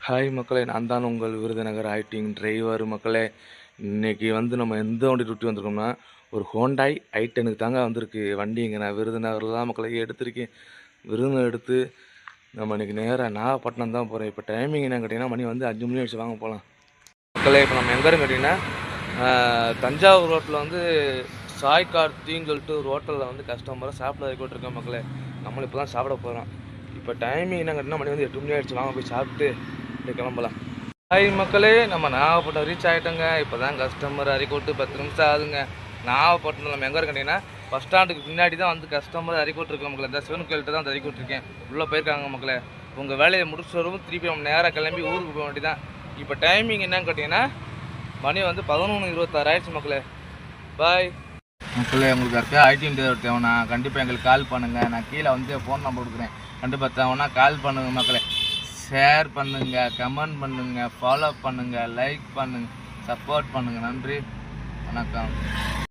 Hi மக்களே நான் தான் உங்கள் விருதுநகர் ஐட்டிங் டிரைவர் மக்களே இன்னைக்கு வந்து நம்ம எந்த வண்டி டூட்டி வந்திருக்கோம்னா ஒரு ஹோண்டாய் ஐ டெனுக்கு தாங்க வந்திருக்கு. வண்டி இங்கே நான் விருதுநகரில் தான் மக்களை எடுத்திருக்கேன். விருதுநகர் எடுத்து நம்ம இன்றைக்கி நேராக நாகப்பட்டினம் தான் போகிறோம் இப்போ டைமிங் என்னன்னு கேட்டிங்கன்னா மணி வந்து அஞ்சு மணி வச்சு வாங்க போகலாம் மக்களே இப்போ நம்ம எங்கே கேட்டிங்கன்னா தஞ்சாவூர் ரோட்டில் வந்து சாய் கார்த்தின்னு சொல்லிட்டு ஒரு ஹோட்டலில் வந்து கஸ்டமரை சாப்பிட வைக்கிட்டு மக்களே. நம்மளும் இப்போ தான் சாப்பிட போகிறோம் இப்போ டைமிங் என்ன கேட்டிங்கன்னா மணி வந்து எட்டு மணி ஆயிடுச்சு. வாங்க போய் சாப்பிட்டு அப்படியே கிளம்பலாம். ஹாய் மக்களே நம்ம நாகப்பட்டினம் ரீச் ஆகிட்டோங்க இப்போ தான் கஸ்டமர் அறிக்கோட்டு பத்து நிமிஷம் ஆகுதுங்க. நாகப்பட்டினம் நம்ம எங்கே இருக்கீங்கன்னா பஸ் ஸ்டாண்டுக்கு பின்னாடி தான் வந்து கஸ்டமர் அறிக்கோட்டு இருக்கோம் மக்களே. இந்த சிவன் கோயில்கிட்ட தான் அறிக்கோட்டு இருக்கேன். உள்ளே போயிருக்காங்க மக்களே. உங்கள் வேலையை முடிச்சு வரும் திருப்பி நம்ம நேராக கிளம்பி ஊருக்கு போக வேண்டியதான் இப்போ டைமிங் என்னன்னு கேட்டிங்கன்னா மணி வந்து பதினொன்று இருபத்தாறு ஆயிடுச்சு மக்களே. பாய் மக்களே உங்களுக்கு யாருக்கா ஐடி இன்டர்வியூ தேவைன்னா கண்டிப்பாக எங்களுக்கு கால் பண்ணுங்கள் நான் கீழே வந்து ஃபோன் நம்பர் கொடுக்குறேன். கண்டிப்பாக தேவைன்னா கால் பண்ணுங்கள் மக்களே. ஷேர் பண்ணுங்கள் கமெண்ட் பண்ணுங்கள் ஃபாலோ பண்ணுங்கள் லைக் பண்ணுங்கள் சப்போர்ட் பண்ணுங்கள் நன்றி. வணக்கம்.